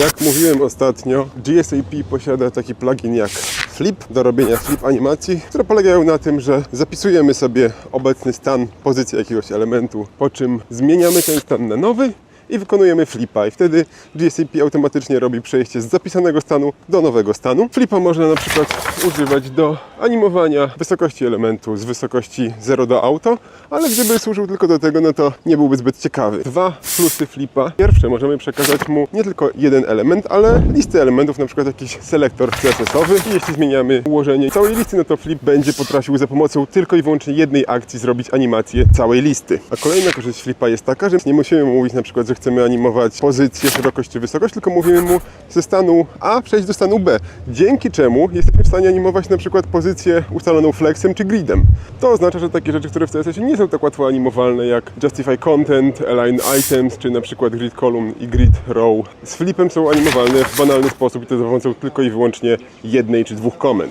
Jak mówiłem ostatnio, GSAP posiada taki plugin jak Flip do robienia flip animacji, które polegają na tym, że zapisujemy sobie obecny stan, pozycję jakiegoś elementu, po czym zmieniamy ten stan na nowy i wykonujemy flipa i wtedy GSAP automatycznie robi przejście z zapisanego stanu do nowego stanu. Flipa można na przykład używać do animowania wysokości elementu z wysokości 0 do auto, ale gdyby służył tylko do tego, no to nie byłby zbyt ciekawy. Dwa plusy flipa. Pierwsze, możemy przekazać mu nie tylko jeden element, ale listę elementów, na przykład jakiś selektor CSS-owy i jeśli zmieniamy ułożenie całej listy, no to flip będzie potrafił za pomocą tylko i wyłącznie jednej akcji zrobić animację całej listy. A kolejna korzyść flipa jest taka, że nie musimy mu mówić na przykład, że chcemy animować pozycję, szerokość czy wysokość, tylko mówimy mu ze stanu A przejść do stanu B. Dzięki czemu jesteśmy w stanie animować na przykład pozycję ustaloną flexem czy gridem. To oznacza, że takie rzeczy, które w CSS nie są tak łatwo animowalne jak Justify Content, Align Items, czy na przykład Grid Column i Grid Row, z flipem są animowalne w banalny sposób i to za pomocą tylko i wyłącznie jednej czy dwóch komend.